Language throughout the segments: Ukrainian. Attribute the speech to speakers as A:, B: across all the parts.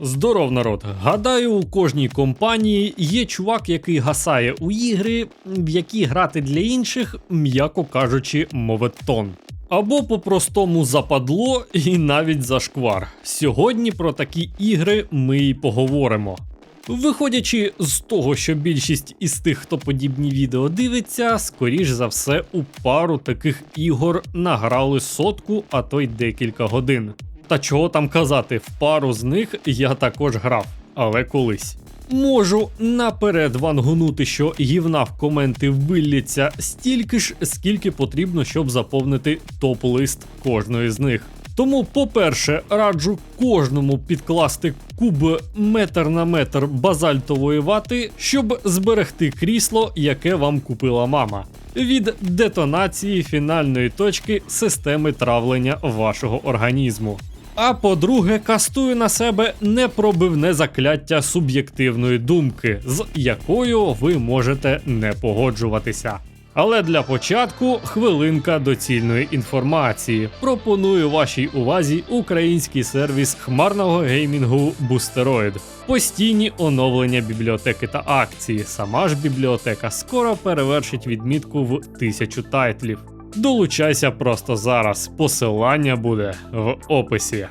A: Здоров, народ. Гадаю, у кожній компанії є чувак, який гасає у ігри, в які грати для інших, м'яко кажучи, моветон. Або по-простому западло і навіть зашквар. Сьогодні про такі ігри ми й поговоримо. Виходячи з того, що більшість із тих, хто подібні відео дивиться, скоріш за все, у пару таких ігор награли сотку, а то й декілька годин. Та чого там казати, в пару з них я також грав, але колись. Можу наперед вангунути, що гівна в коменти вбилляться стільки ж, скільки потрібно, щоб заповнити топ-лист кожної з них. Тому, по-перше, раджу кожному підкласти куб метр на метр базальтової вати, щоб зберегти крісло, яке вам купила мама, від детонації фінальної точки системи травлення вашого організму. А по-друге, кастую на себе непробивне закляття суб'єктивної думки, з якою ви можете не погоджуватися. Але для початку хвилинка доцільної інформації. Пропоную вашій увазі український сервіс хмарного геймінгу Boosteroid. Постійні оновлення бібліотеки та акції. Сама ж бібліотека скоро перевершить відмітку в тисячу тайтлів. Долучайся просто зараз. Посилання буде в описі.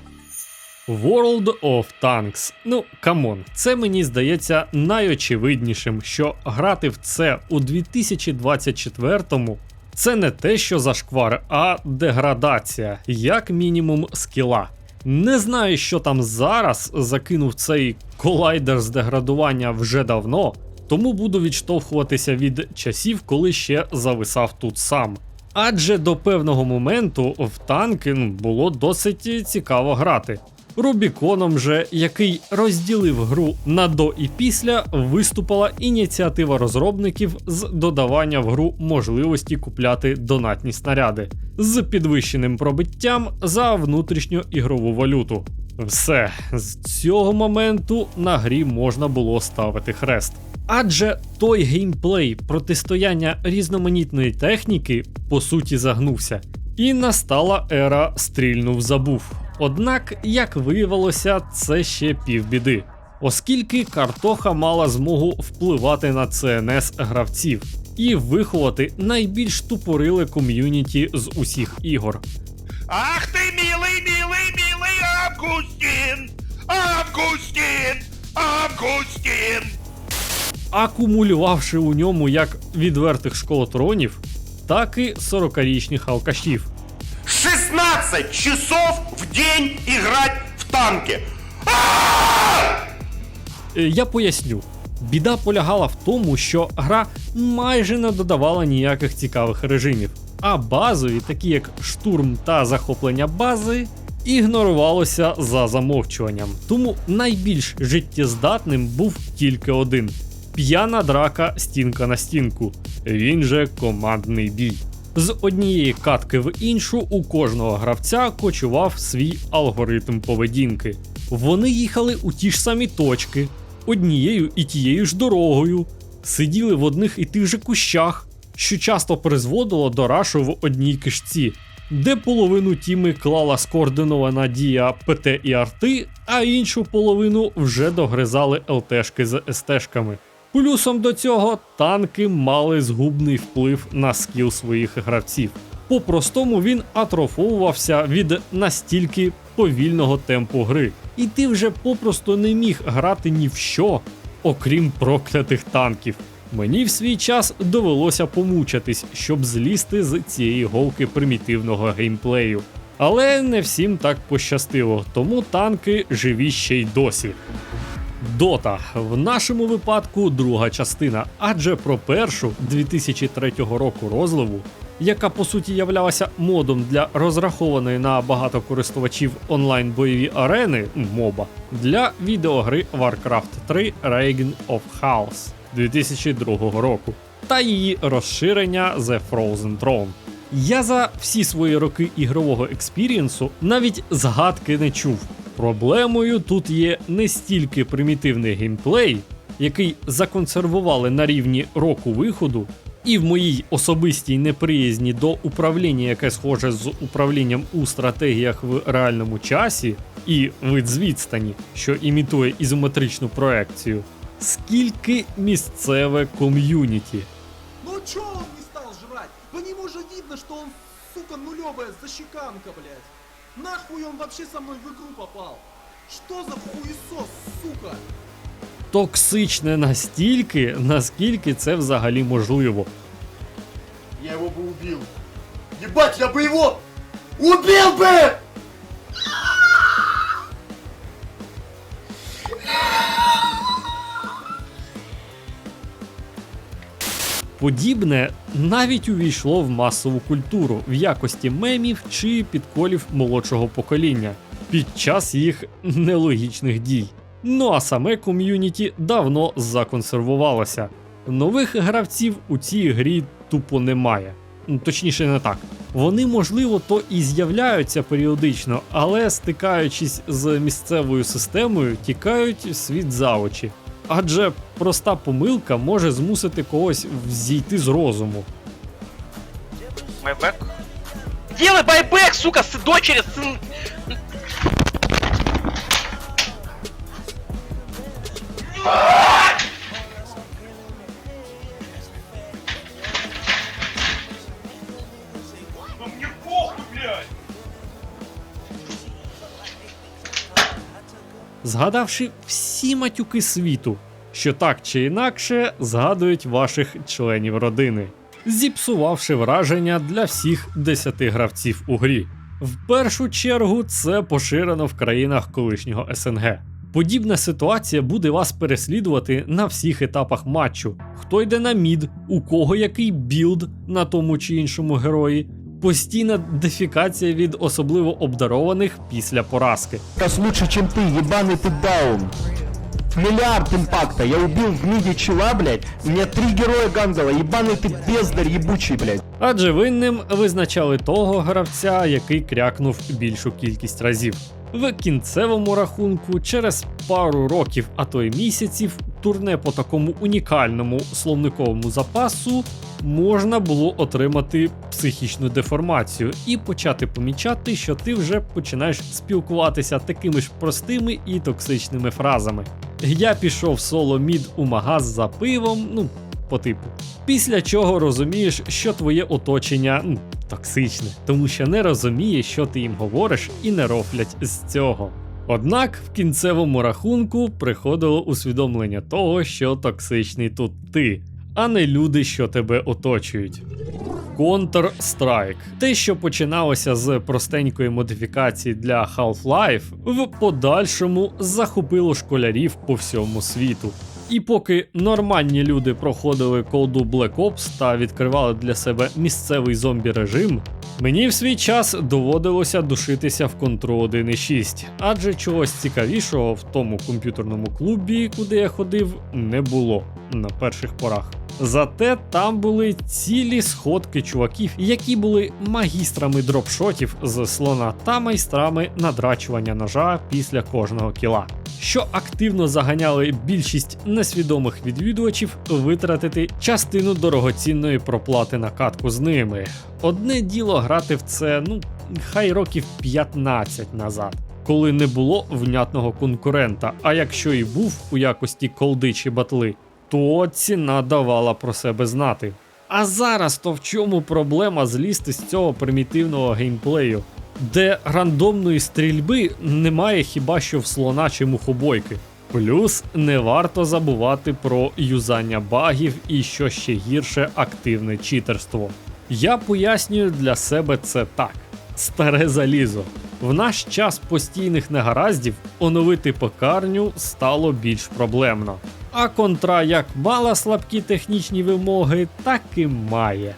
A: World of Tanks. Ну, камон, це мені здається найочевиднішим, що грати в це у 2024-му це не те, що зашквар, а деградація, як мінімум скіла. Не знаю, що там зараз закинув цей колайдер з деградування вже давно, тому буду відштовхуватися від часів, коли ще зависав тут сам. Адже до певного моменту в танки ну, було досить цікаво грати. Рубіконом же, який розділив гру на до і після, виступила ініціатива розробників з додавання в гру можливості купляти донатні снаряди з підвищеним пробиттям за внутрішню ігрову валюту. Все, з цього моменту на грі можна було ставити хрест. Адже той геймплей протистояння різноманітної техніки по суті загнувся, і настала ера стрільнув забув. Однак, як виявилося, це ще півбіди, оскільки картоха мала змогу впливати на ЦНС гравців і виховати найбільш тупориле ком'юніті з усіх ігор.
B: Ах ты, милый, милый, милый Августин! Августин! Августин!
A: акумулювавши у ньому як відвертих школотронів, так і 40-річних алкашів.
B: 16 часов в день играть в танки!
A: Е, Я поясню. Біда полягала в тому, що гра майже не додавала ніяких цікавих режимів, а базові, такі як штурм та захоплення бази, ігнорувалося за замовчуванням. Тому найбільш життєздатним був тільки один: п'яна драка стінка на стінку. Він же командний бій. З однієї катки в іншу у кожного гравця кочував свій алгоритм поведінки. Вони їхали у ті ж самі точки, однією і тією ж дорогою, сиділи в одних і тих же кущах, що часто призводило до рашу в одній кишці, де половину тіми клала скоординована дія ПТ і арти, а іншу половину вже догризали ЛТшки з СТшками. Плюсом до цього танки мали згубний вплив на скіл своїх гравців. По-простому він атрофовувався від настільки повільного темпу гри, і ти вже попросту не міг грати ні в що, окрім проклятих танків. Мені в свій час довелося помучатись, щоб злізти з цієї голки примітивного геймплею. Але не всім так пощастило, тому танки живі ще й досі. Дота в нашому випадку друга частина, адже про першу 2003 року розливу, яка по суті являлася модом для розрахованої на багато користувачів онлайн бойові арени моба для відеогри Warcraft 3 Reign of Chaos 2002 року та її розширення The Frozen Throne. Я за всі свої роки ігрового експірієнсу навіть згадки не чув. Проблемою тут є не стільки примітивний геймплей, який законсервували на рівні року виходу, І в моїй особистій неприязні до управління, яке схоже з управлінням у стратегіях в реальному часі, і вид з відстані, що імітує ізометричну проекцію, скільки місцеве ком'юніті.
C: Ну чё он не стал жрать? По нему же видно, что он, сука, нулевая защеканка, блядь. Нахуй он вообще со мной в игру попал? Что за хуесос, сука?
A: Токсичне настільки, наскільки це взагалі можливо.
D: Я его бы убил. Ебать, я бы его убил бы!
A: Подібне навіть увійшло в масову культуру в якості мемів чи підколів молодшого покоління під час їх нелогічних дій. Ну а саме ком'юніті давно законсервувалося. Нових гравців у цій грі тупо немає. Ну, Точніше, не так. Вони, можливо, то і з'являються періодично, але стикаючись з місцевою системою, тікають світ за очі. Адже проста помилка може змусити когось зійти з розуму.
E: Байбек. Делай байбек, сука, с дочери, сын.
A: Згадавши всі матюки світу, що так чи інакше згадують ваших членів родини, зіпсувавши враження для всіх 10 гравців у грі. В першу чергу це поширено в країнах колишнього СНГ. Подібна ситуація буде вас переслідувати на всіх етапах матчу. Хто йде на мід, у кого який білд на тому чи іншому герої, постійна дефікація від особливо обдарованих після поразки.
F: раз лучше, чем ты, ебаный ты даун. Миллиард импакта. Я убил в миде чела, блядь. У меня три героя Гангала. Ебаный ты бездарь ебучий, блядь.
A: Адже винним визначали того гравця, який крякнув більшу кількість разів. В кінцевому рахунку, через пару років, а то й місяців, турне по такому унікальному словниковому запасу можна було отримати психічну деформацію і почати помічати, що ти вже починаєш спілкуватися такими ж простими і токсичними фразами. Я пішов соло мід у магаз за пивом, ну, по типу. Після чого розумієш, що твоє оточення ну, токсичне, тому що не розуміє, що ти їм говориш, і не рофлять з цього. Однак в кінцевому рахунку приходило усвідомлення того, що токсичний тут ти, а не люди, що тебе оточують. Counter-Strike. Те, що починалося з простенької модифікації для Half-Life, в подальшому захопило школярів по всьому світу. І поки нормальні люди проходили колду Black Ops та відкривали для себе місцевий зомбі режим, мені в свій час доводилося душитися в контру 1.6, адже чогось цікавішого в тому комп'ютерному клубі, куди я ходив, не було на перших порах. Зате там були цілі сходки чуваків, які були магістрами дропшотів з слона та майстрами надрачування ножа після кожного кіла, що активно заганяли більшість несвідомих відвідувачів витратити частину дорогоцінної проплати на катку з ними. Одне діло грати в це, ну хай років 15 назад. Коли не було внятного конкурента, а якщо і був у якості колди чи батли, то ціна давала про себе знати. А зараз то в чому проблема злізти з цього примітивного геймплею, де рандомної стрільби немає хіба що в слона чи мухобойки. Плюс не варто забувати про юзання багів і що ще гірше активне читерство. Я пояснюю для себе це так: старе залізо. В наш час постійних негараздів оновити пекарню стало більш проблемно. А контра як мала слабкі технічні вимоги, так і має.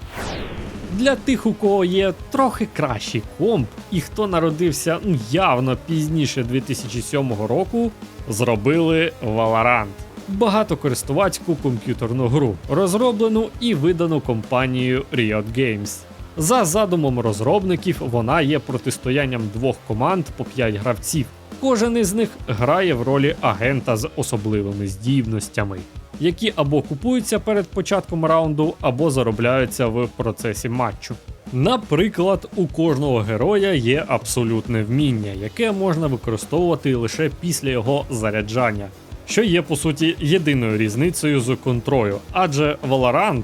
A: Для тих, у кого є трохи кращий комп, і хто народився ну, явно пізніше 2007 року, зробили Valorant. Багатокористувацьку комп'ютерну гру, розроблену і видану компанією Riot Games. За задумом розробників, вона є протистоянням двох команд по 5 гравців. Кожен із них грає в ролі агента з особливими здібностями. Які або купуються перед початком раунду, або заробляються в процесі матчу. Наприклад, у кожного героя є абсолютне вміння, яке можна використовувати лише після його заряджання, що є по суті єдиною різницею з контрою, адже Valorant,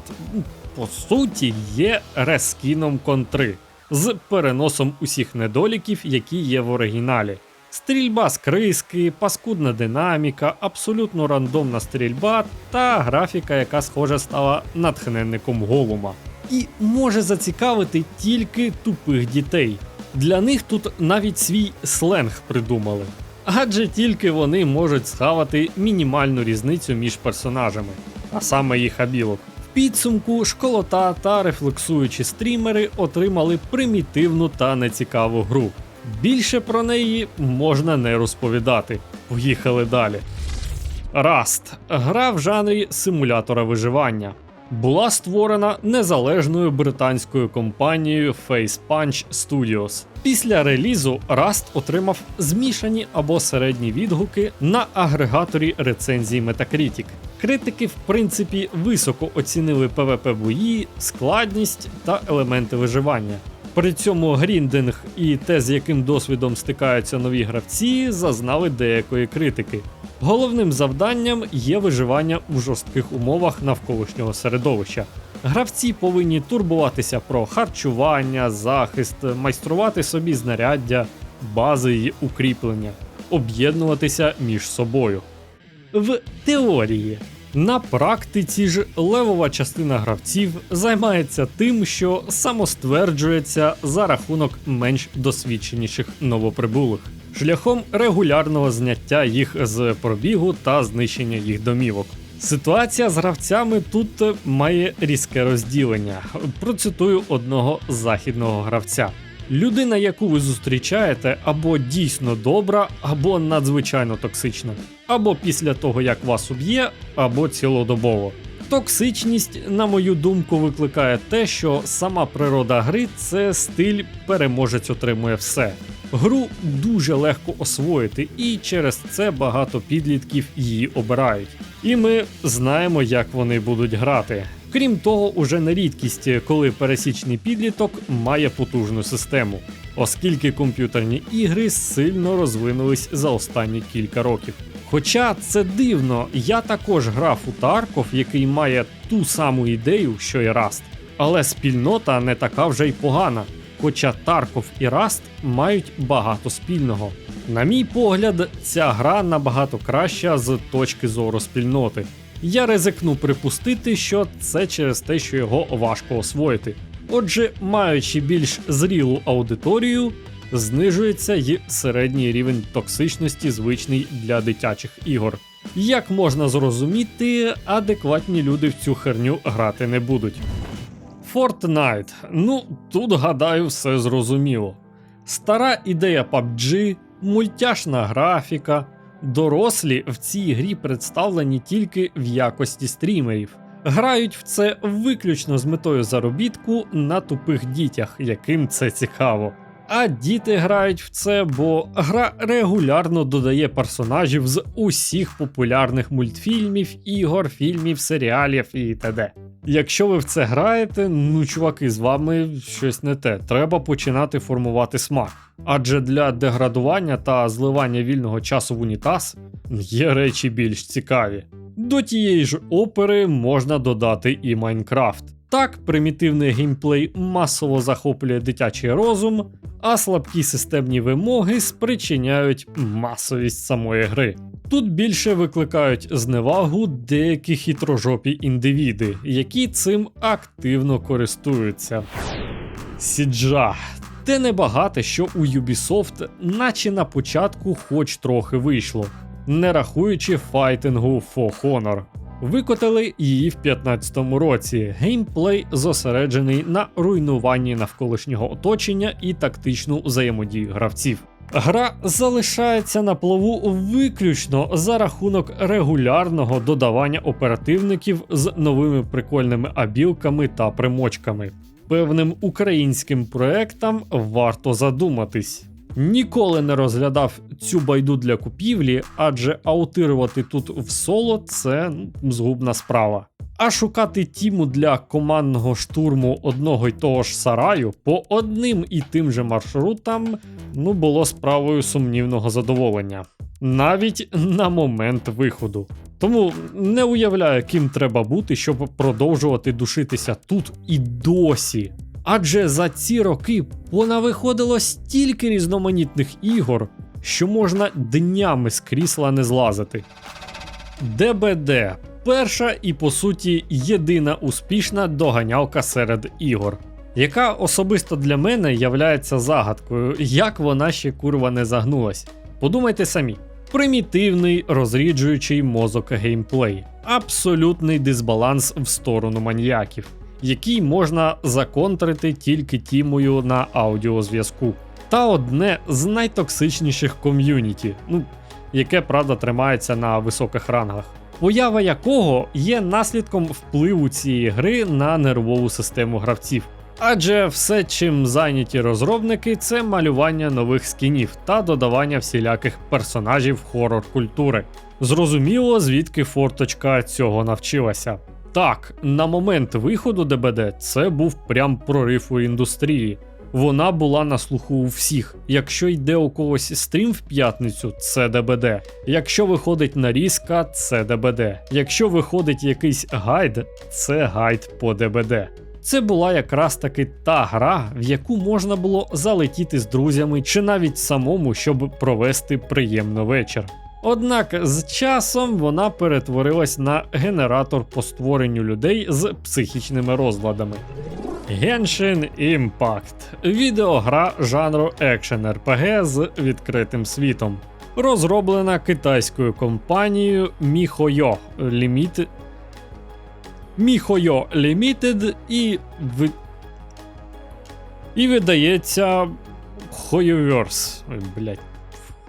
A: по суті, є рескіном контри з переносом усіх недоліків, які є в оригіналі. Стрільба з криски, паскудна динаміка, абсолютно рандомна стрільба та графіка, яка схоже стала натхненником голума. І може зацікавити тільки тупих дітей. Для них тут навіть свій сленг придумали. Адже тільки вони можуть схавати мінімальну різницю між персонажами, а саме їх абілок. В підсумку школота та рефлексуючі стрімери отримали примітивну та нецікаву гру. Більше про неї можна не розповідати. Поїхали далі. Rust – гра в жанрі симулятора виживання. Була створена незалежною британською компанією FacePunch Studios. Після релізу Rust отримав змішані або середні відгуки на агрегаторі рецензій Metacritic. Критики, в принципі, високо оцінили PvP бої, складність та елементи виживання. При цьому гріндинг і те, з яким досвідом стикаються нові гравці, зазнали деякої критики. Головним завданням є виживання у жорстких умовах навколишнього середовища. Гравці повинні турбуватися про харчування, захист, майструвати собі знаряддя, бази й укріплення, об'єднуватися між собою. В теорії. На практиці ж левова частина гравців займається тим, що самостверджується за рахунок менш досвідченіших новоприбулих, шляхом регулярного зняття їх з пробігу та знищення їх домівок. Ситуація з гравцями тут має різке розділення. Процитую одного західного гравця. Людина, яку ви зустрічаєте, або дійсно добра, або надзвичайно токсична, або після того як вас уб'є, або цілодобово. Токсичність, на мою думку, викликає те, що сама природа гри це стиль переможець отримує все. Гру дуже легко освоїти, і через це багато підлітків її обирають. І ми знаємо, як вони будуть грати. Крім того, уже не рідкість, коли пересічний підліток має потужну систему, оскільки комп'ютерні ігри сильно розвинулись за останні кілька років. Хоча це дивно, я також грав у Тарков, який має ту саму ідею, що і Rust. Але спільнота не така вже й погана. Хоча Тарков і Rust мають багато спільного. На мій погляд, ця гра набагато краща з точки зору спільноти. Я ризикну припустити, що це через те, що його важко освоїти. Отже, маючи більш зрілу аудиторію, знижується й середній рівень токсичності, звичний для дитячих ігор. Як можна зрозуміти, адекватні люди в цю херню грати не будуть. Fortnite. Ну, тут гадаю, все зрозуміло. Стара ідея PUBG, мультяшна графіка. Дорослі в цій грі представлені тільки в якості стрімерів. Грають в це виключно з метою заробітку на тупих дітях, яким це цікаво. А діти грають в це, бо гра регулярно додає персонажів з усіх популярних мультфільмів, ігор, фільмів, серіалів і т.д. Якщо ви в це граєте, ну чуваки, з вами щось не те. Треба починати формувати смак. Адже для деградування та зливання вільного часу в унітаз є речі більш цікаві. До тієї ж опери можна додати і Майнкрафт. Так, примітивний геймплей масово захоплює дитячий розум, а слабкі системні вимоги спричиняють масовість самої гри. Тут більше викликають зневагу деякі хитрожопі індивіди, які цим активно користуються. Сіджа. Те небагате, що у Ubisoft, наче на початку хоч трохи вийшло, не рахуючи файтингу For Honor. Викотили її в 15-му році. Геймплей зосереджений на руйнуванні навколишнього оточення і тактичну взаємодію гравців. Гра залишається на плаву виключно за рахунок регулярного додавання оперативників з новими прикольними абілками та примочками. Певним українським проектам варто задуматись. Ніколи не розглядав цю байду для купівлі, адже аутирувати тут в соло це ну, згубна справа. А шукати тіму для командного штурму одного й того ж сараю по одним і тим же маршрутам ну було справою сумнівного задоволення, навіть на момент виходу. Тому не уявляю, ким треба бути, щоб продовжувати душитися тут і досі. Адже за ці роки понавиходило стільки різноманітних ігор, що можна днями з крісла не злазити. ДБД перша і по суті єдина успішна доганялка серед ігор, яка особисто для мене являється загадкою, як вона ще курва не загнулась. Подумайте самі: примітивний розріджуючий мозок геймплей, абсолютний дисбаланс в сторону маніяків, який можна законтрити тільки тімою на аудіозв'язку. Та одне з найтоксичніших ком'юніті, ну яке правда тримається на високих рангах. Поява якого є наслідком впливу цієї гри на нервову систему гравців. Адже все, чим зайняті розробники, це малювання нових скінів та додавання всіляких персонажів хорор культури. Зрозуміло, звідки форточка цього навчилася. Так, на момент виходу ДБД це був прям прорив у індустрії. Вона була на слуху у всіх. Якщо йде у когось стрім в п'ятницю, це ДБД. Якщо виходить нарізка, це ДБД. Якщо виходить якийсь гайд, це гайд по ДБД. Це була якраз таки та гра, в яку можна було залетіти з друзями чи навіть самому, щоб провести приємно вечір. Однак з часом вона перетворилась на генератор по створенню людей з психічними розладами. Genshin Impact відеогра жанру екшен RPG з відкритим світом. Розроблена китайською компанією MiHoYo Limited MiHoYo Limited і ви... і видається HoYoverse. Ой, блядь,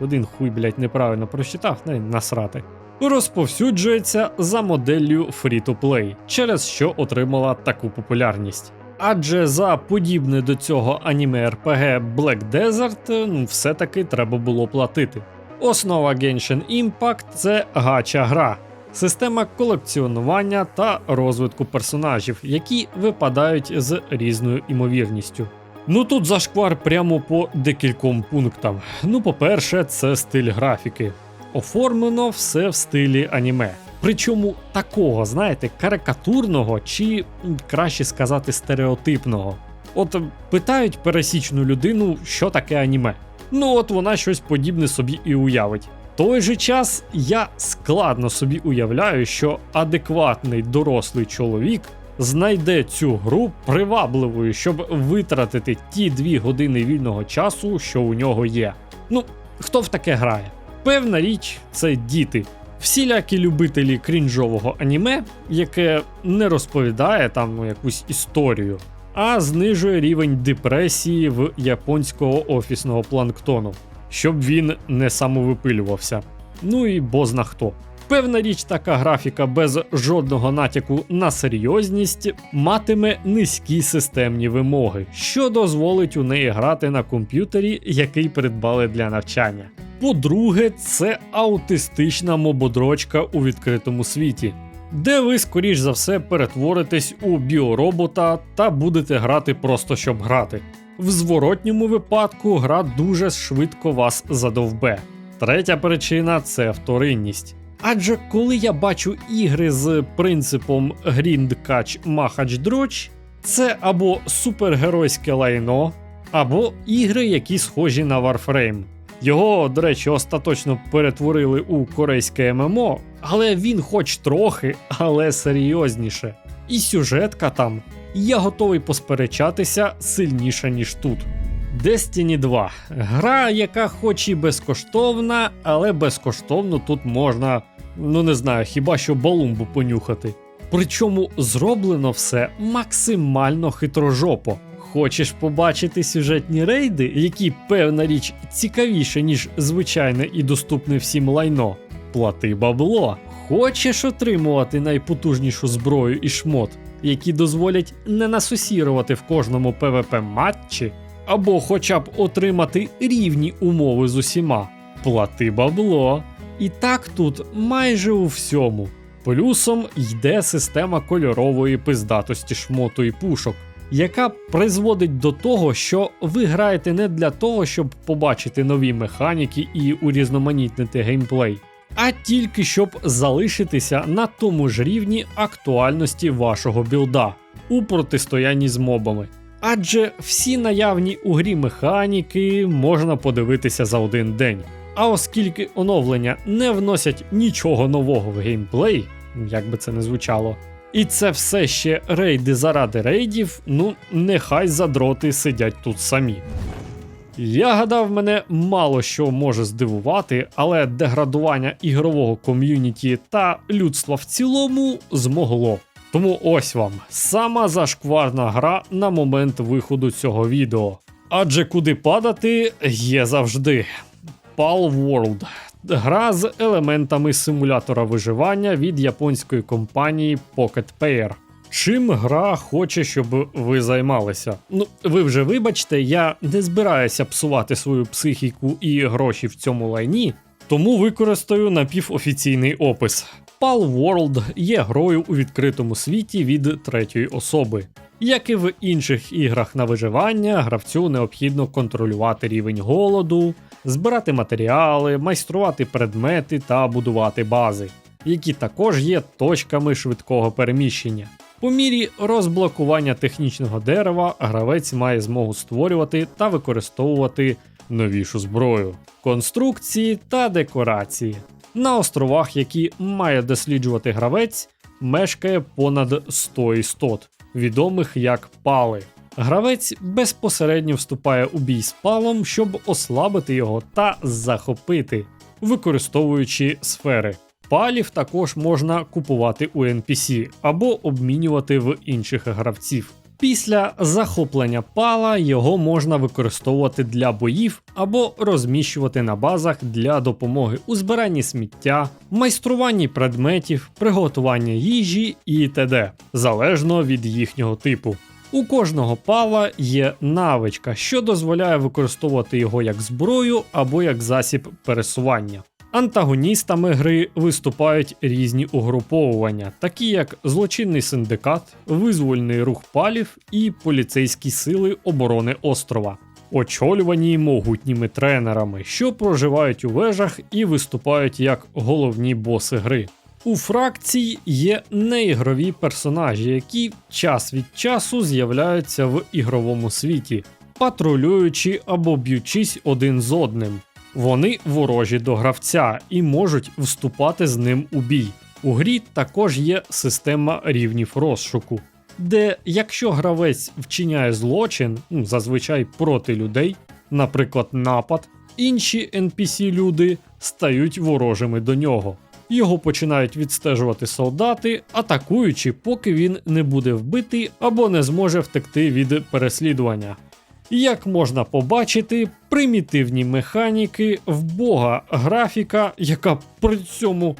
A: один хуй, блядь, неправильно прочитав, не насрати. Розповсюджується за моделлю Free-to-Play, через що отримала таку популярність. Адже за подібне до цього аніме RPG Black Desert ну, все-таки треба було платити. Основа Genshin Impact це гача гра, система колекціонування та розвитку персонажів, які випадають з різною імовірністю. Ну тут зашквар прямо по декільком пунктам. Ну, по-перше, це стиль графіки. Оформлено все в стилі аніме. Причому такого, знаєте, карикатурного чи краще сказати стереотипного. От питають пересічну людину, що таке аніме. Ну от вона щось подібне собі і уявить. Той же час я складно собі уявляю, що адекватний дорослий чоловік знайде цю гру привабливою, щоб витратити ті дві години вільного часу, що у нього є. Ну, хто в таке грає? Певна річ, це діти. Всілякі любителі крінжового аніме, яке не розповідає там якусь історію, а знижує рівень депресії в японського офісного планктону, щоб він не самовипилювався. Ну і бозна хто. Певна річ, така графіка без жодного натяку на серйозність матиме низькі системні вимоги, що дозволить у неї грати на комп'ютері, який придбали для навчання. По-друге, це аутистична мободрочка у відкритому світі, де ви, скоріш за все, перетворитесь у біоробота та будете грати просто щоб грати. В зворотньому випадку гра дуже швидко вас задовбе. Третя причина це вторинність. Адже коли я бачу ігри з принципом гріндкач махач дроч, це або супергеройське лайно, або ігри, які схожі на Warframe. Його, до речі, остаточно перетворили у корейське ММО, але він хоч трохи, але серйозніше. І сюжетка там, я готовий посперечатися сильніша, ніж тут. Destiny 2. Гра, яка хоч і безкоштовна, але безкоштовно тут можна, ну не знаю, хіба що балумбу понюхати. Причому зроблено все максимально хитрожопо. Хочеш побачити сюжетні рейди, які певна річ цікавіше, ніж звичайне і доступне всім лайно? Плати бабло. Хочеш отримувати найпотужнішу зброю і шмот, які дозволять не насосірувати в кожному ПВП матчі? або хоча б отримати рівні умови з усіма. Плати бабло. І так тут майже у всьому. Плюсом йде система кольорової пиздатості шмоту і пушок, яка призводить до того, що ви граєте не для того, щоб побачити нові механіки і урізноманітнити геймплей, а тільки щоб залишитися на тому ж рівні актуальності вашого білда у протистоянні з мобами. Адже всі наявні у грі механіки можна подивитися за один день. А оскільки оновлення не вносять нічого нового в геймплей, як би це не звучало, і це все ще рейди заради рейдів, ну нехай задроти сидять тут самі. Я гадав, мене мало що може здивувати, але деградування ігрового ком'юніті та людства в цілому змогло. Тому ось вам сама зашкварна гра на момент виходу цього відео. Адже куди падати є завжди. Pal World гра з елементами симулятора виживання від японської компанії Pocket Pair. Чим гра хоче, щоб ви займалися? Ну, ви вже вибачте, я не збираюся псувати свою психіку і гроші в цьому лайні, тому використаю напівофіційний опис. Pal World є грою у відкритому світі від третьої особи. Як і в інших іграх на виживання, гравцю необхідно контролювати рівень голоду, збирати матеріали, майструвати предмети та будувати бази, які також є точками швидкого переміщення. По мірі розблокування технічного дерева гравець має змогу створювати та використовувати новішу зброю, конструкції та декорації. На островах, які має досліджувати гравець, мешкає понад 100 істот, відомих як пали. Гравець безпосередньо вступає у бій з палом, щоб ослабити його та захопити, використовуючи сфери. Палів також можна купувати у NPC або обмінювати в інших гравців. Після захоплення пала його можна використовувати для боїв або розміщувати на базах для допомоги у збиранні сміття, майструванні предметів, приготуванні їжі і т.д. залежно від їхнього типу. У кожного пала є навичка, що дозволяє використовувати його як зброю або як засіб пересування. Антагоністами гри виступають різні угруповування, такі як злочинний синдикат, визвольний рух палів і поліцейські сили оборони острова, очолювані могутніми тренерами, що проживають у вежах і виступають як головні боси гри. У фракції є неігрові персонажі, які час від часу з'являються в ігровому світі, патрулюючи або б'ючись один з одним. Вони ворожі до гравця і можуть вступати з ним у бій. У грі також є система рівнів розшуку, де якщо гравець вчиняє злочин, ну, зазвичай проти людей, наприклад, напад, інші NPC-люди стають ворожими до нього. Його починають відстежувати солдати, атакуючи, поки він не буде вбитий або не зможе втекти від переслідування. Як можна побачити, примітивні механіки, вбога графіка, яка при цьому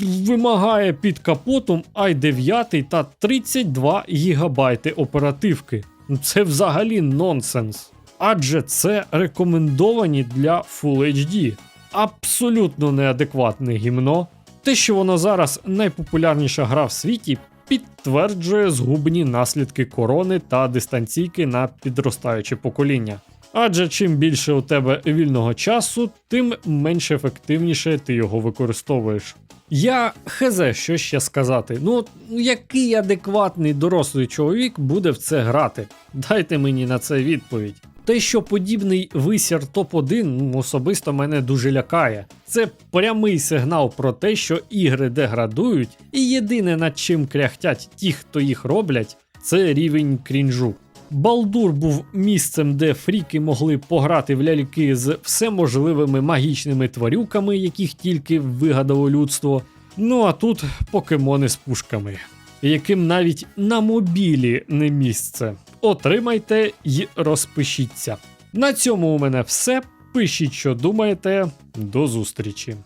A: вимагає під капотом i9 та 32 ГБ оперативки. Це взагалі нонсенс. Адже це рекомендовані для Full HD. Абсолютно неадекватне гімно. Те, що воно зараз найпопулярніша гра в світі, підтверджує згубні наслідки корони та дистанційки на підростаюче покоління. Адже чим більше у тебе вільного часу, тим менш ефективніше ти його використовуєш. Я хезе, що ще сказати. Ну, який адекватний дорослий чоловік буде в це грати? Дайте мені на це відповідь. Те, що подібний висір топ-1 ну, особисто мене дуже лякає. Це прямий сигнал про те, що ігри деградують, і єдине над чим кряхтять ті, хто їх роблять, це рівень крінжу. Балдур був місцем, де фріки могли пограти в ляльки з всеможливими магічними тварюками, яких тільки вигадало людство. Ну а тут покемони з пушками, яким навіть на мобілі не місце. Отримайте й розпишіться. На цьому у мене все. Пишіть, що думаєте. До зустрічі.